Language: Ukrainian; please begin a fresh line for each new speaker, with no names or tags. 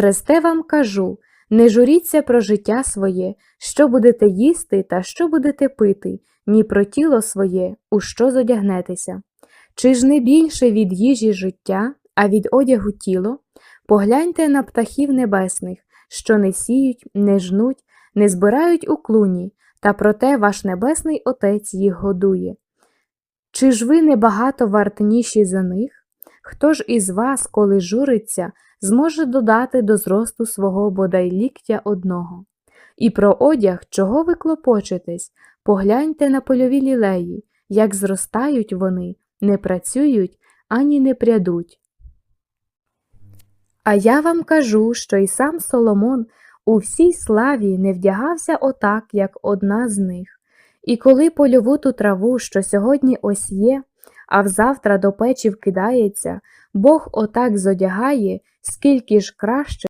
Через те вам кажу, не журіться про життя своє, що будете їсти та що будете пити, ні про тіло своє, у що зодягнетеся. Чи ж не більше від їжі життя, а від одягу тіло? Погляньте на птахів небесних, що не сіють, не жнуть, не збирають у клуні, та проте ваш небесний Отець їх годує. Чи ж ви небагато вартніші за них? Хто ж із вас, коли журиться, зможе додати до зросту свого бодай ліктя одного? І про одяг, чого ви клопочетесь, погляньте на польові лілеї, як зростають вони, не працюють ані не прядуть. А я вам кажу, що й сам Соломон у всій славі не вдягався отак, як одна з них. І коли польову ту траву, що сьогодні ось є, а взавтра до печі вкидається, Бог отак зодягає, скільки ж краще